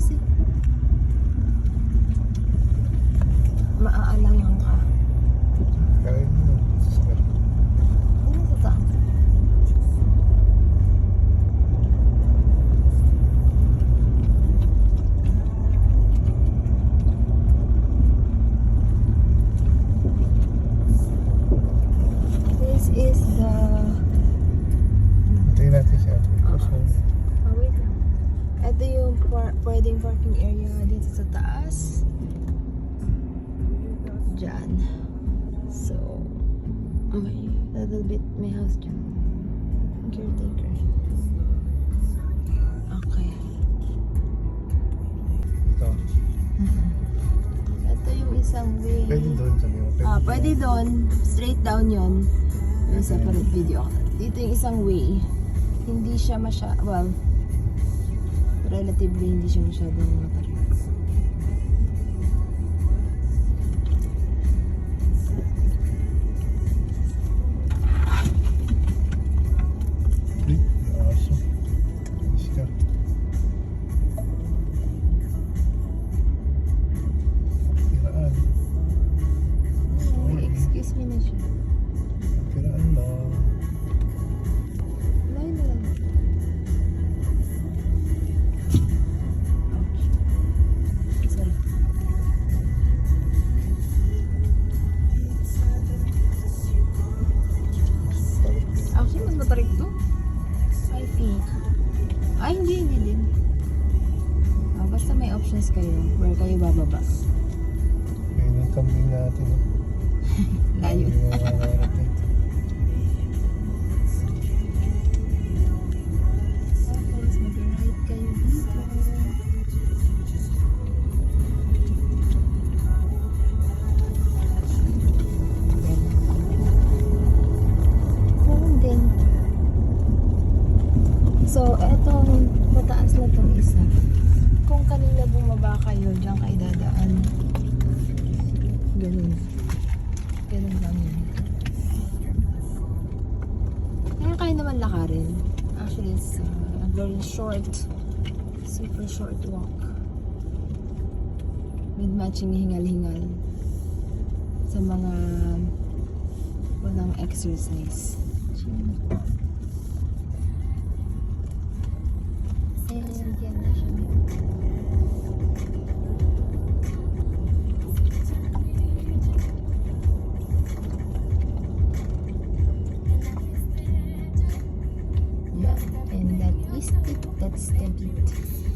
see. Ito yung par- pwedeng parking area dito sa taas. Diyan. So, may little bit, may house dyan. Caretaker. Okay. Ito. Ito yung isang way. Pwede doon sabi mo. Ah, pwede doon. Straight down yon. May separate video. Dito yung isang way. Hindi siya masya... Well, relatively hindi siya masyadong matarik. 5 feet. Ay, hindi, hindi din. Ah, basta may options kayo where kayo bababa. Ayun yung kambing natin. oh. Layo. Tong isa. Kung kanina bumaba kayo, diyan kayo dadaan. Ganun. Ganun lang yun. Kaya kaya naman lakarin. Actually, it's uh, a very short, super short walk. With matching hingal-hingal sa mga walang exercise. And Twisted, that's the beat.